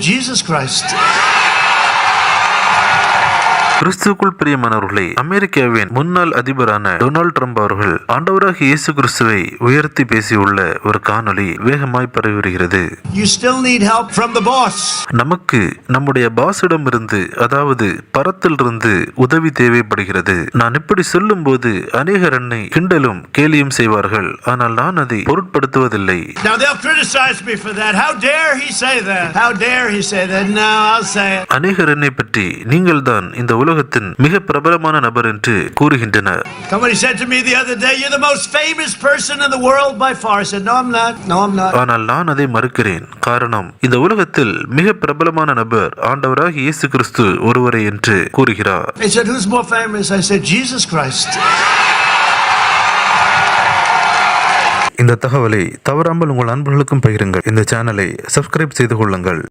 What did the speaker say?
Jesus Christ. கிறிஸ்துக்குள் பிரியமானவர்களே அமெரிக்காவின் முன்னாள் அதிபரான டொனால்ட் ட்ரம்ப் அவர்கள் ஆண்டவராக இயேசு கிறிஸ்துவை உயர்த்தி பேசியுள்ள ஒரு காணொளி வேகமாய் பரவி வருகிறது. நமக்கு நம்முடைய பாஸிடம் இருந்து அதாவது பரத்திலிருந்து உதவி தேவைப்படுகிறது. நான் இப்படி சொல்லும்போது அநேகர் என்னை கிண்டலும் கேலியும் செய்வார்கள். ஆனால் நான் அதை பொருட்படுத்துவதில்லை. அநேகர் என்னை பற்றி நீங்கள்தான் இந்த உலகத்தின் மிக பிரபலமான நபர் என்று கூறுகின்றனர் Somebody said to me the other day, You're the most famous person in the world by far. I said, No, I'm not. No, I'm not. ஆனால் நான் அதை மறுக்கிறேன் காரணம் இந்த உலகத்தில் மிக பிரபலமான நபர் ஆண்டவராக இயேசு கிறிஸ்து ஒருவரே என்று கூறுகிறார் They said, Who's more famous? I said, Jesus Christ. இந்த தகவலை தவறாமல் உங்கள் அன்பர்களுக்கும் பகிருங்கள் இந்த சேனலை சப்ஸ்கிரைப் செய்து கொள்ளுங்கள்